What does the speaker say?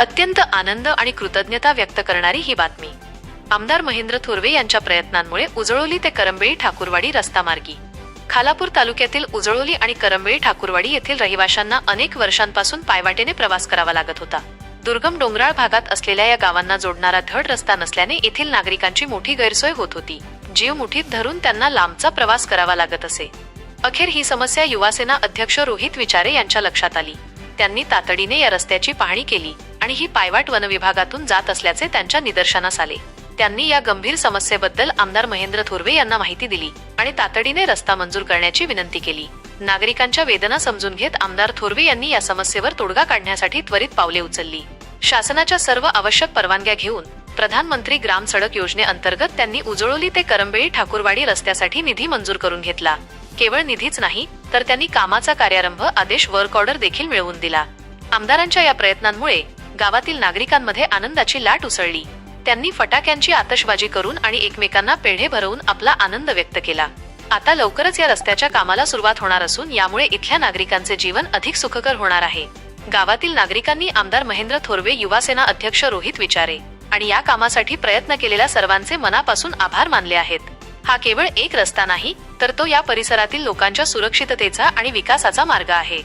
अत्यंत आनंद आणि कृतज्ञता व्यक्त करणारी ही बातमी. आमदार महेंद्र थोरवे यांच्या प्रयत्नांमुळे उजळोली ते करंबेळी ठाकूरवाडी रस्ता मार्गी खालापूर तालुक्यातील उजळोली आणि करंबेळी ठाकूरवाडी येथील रहिवाशांना अनेक वर्षांपासून पायवाटेने प्रवास करावा लागत होता. दुर्गम डोंगराळ भागात असलेल्या या गावांना जोडणारा धड रस्ता नसल्याने येथील नागरिकांची मोठी गैरसोय होत होती. जीव मुठीत धरून त्यांना लांबचा प्रवास करावा लागत असे. अखेर ही समस्या युवासेना अध्यक्ष रोहित विचारे यांच्या लक्षात आली. त्यांनी तातडीने या रस्त्याची पाहणी केली. आणि ही पायवाट वन विभागातून जात असल्याचे त्यांच्या निदर्शनास आले. त्यांनी या गंभीर समस्येबद्दल आमदार महेंद्र थोरवे यांना माहिती दिली आणि तातडीने रस्ता मंजूर करण्याची विनंती केली. नागरिकांच्या वेदना समजून घेत आमदार थोरवे यांनी या समस्येवर तोडगा काढण्यासाठी त्वरित पावले उचलली. शासनाच्या सर्व आवश्यक परवानग्या घेऊन प्रधानमंत्री ग्राम सडक योजनेअंतर्गत त्यांनी उजळोली ते करंबेळी ठाकूरवाडी रस्त्यासाठी निधी मंजूर करून घेतला. केवळ निधीच नाही तर त्यांनी कामाचा कार्यारंभ आदेश वर्क ऑर्डर देखील मिळवून दिला. आमदारांच्या या प्रयत्नांमुळे गावातील नागरिकांमध्ये आनंदाची लाट उसळली. त्यांनी फटाक्यांची आतषबाजी करून आणि एकमेकांना पेढे भरवून आपला आनंद व्यक्त केला. आता लवकरच या रस्त्याच्या कामाला सुरुवात होणार असून यामुळे इथल्या नागरिकांचे जीवन अधिक सुखकर होणार आहे. गावातील नागरिकांनी आमदार महेंद्र थोरवे युवासेना अध्यक्ष रोहित विचारे आणि या कामासाठी प्रयत्न केलेल्या सर्वांचे मनापासून आभार मानले आहेत. हा केवळ एक रस्ता नाही तर तो या परिसरातील लोकांच्या सुरक्षिततेचा आणि विकासाचा मार्ग आहे.